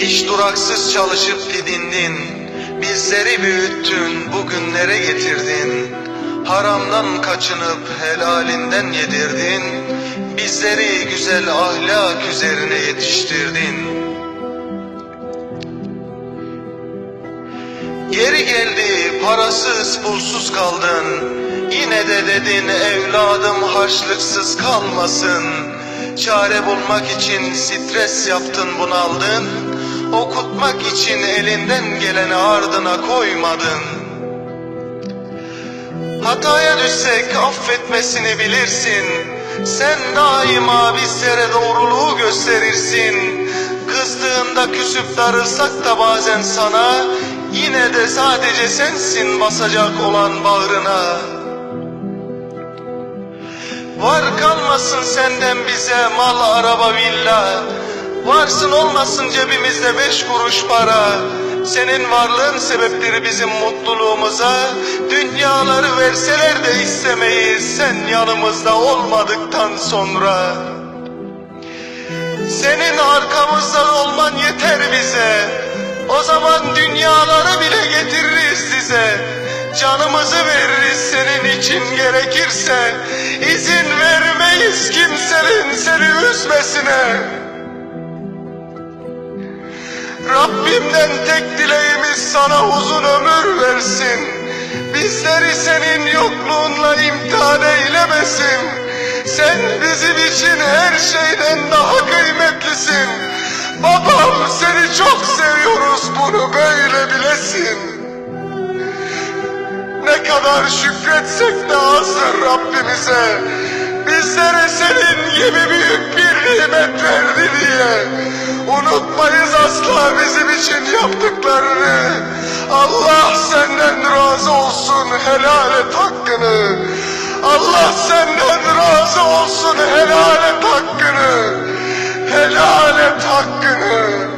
Hiç duraksız çalışıp didindin. Bizleri büyüttün bugünlere getirdin. Haramdan kaçınıp helalinden yedirdin. Bizleri güzel ahlak üzerine yetiştirdin. Geri geldi parasız pulsuz kaldın. Yine de dedin evladım harçlıksız kalmasın. Çare bulmak için stres yaptın bunaldın Okutmak için elinden geleni ardına koymadın. Hataya düşsek affetmesini bilirsin. Sen daima bizlere doğruluğu gösterirsin. Kızdığında küsüp darılsak da bazen sana Yine de sadece sensin basacak olan bağrına. Var kalmasın senden bize mal araba villa Varsın olmasın cebimizde beş kuruş para. Senin varlığın sebepleri bizim mutluluğumuza. Dünyaları verseler de istemeyiz. Sen yanımızda olmadıktan sonra. Senin arkamızda olman yeter bize. O zaman dünyaları bile getiririz size. Canımızı veririz senin için gerekirse. İzin vermeyiz kimsenin seni üzmesine Rabbimden tek dileğimiz sana uzun ömür versin. Bizleri senin yokluğunla imtihan eylemesin. Sen bizim için her şeyden daha kıymetlisin. Babam seni çok seviyoruz bunu böyle bilesin. Ne kadar şükretsek de azdır Rabbimize. Bizlere senin gibi büyük bir nimet verdi diye. Unutmayız asla bizim için yaptıklarını. Allah senden razı olsun helal et hakkını. Allah senden razı olsun helal et hakkını. Helal et hakkını.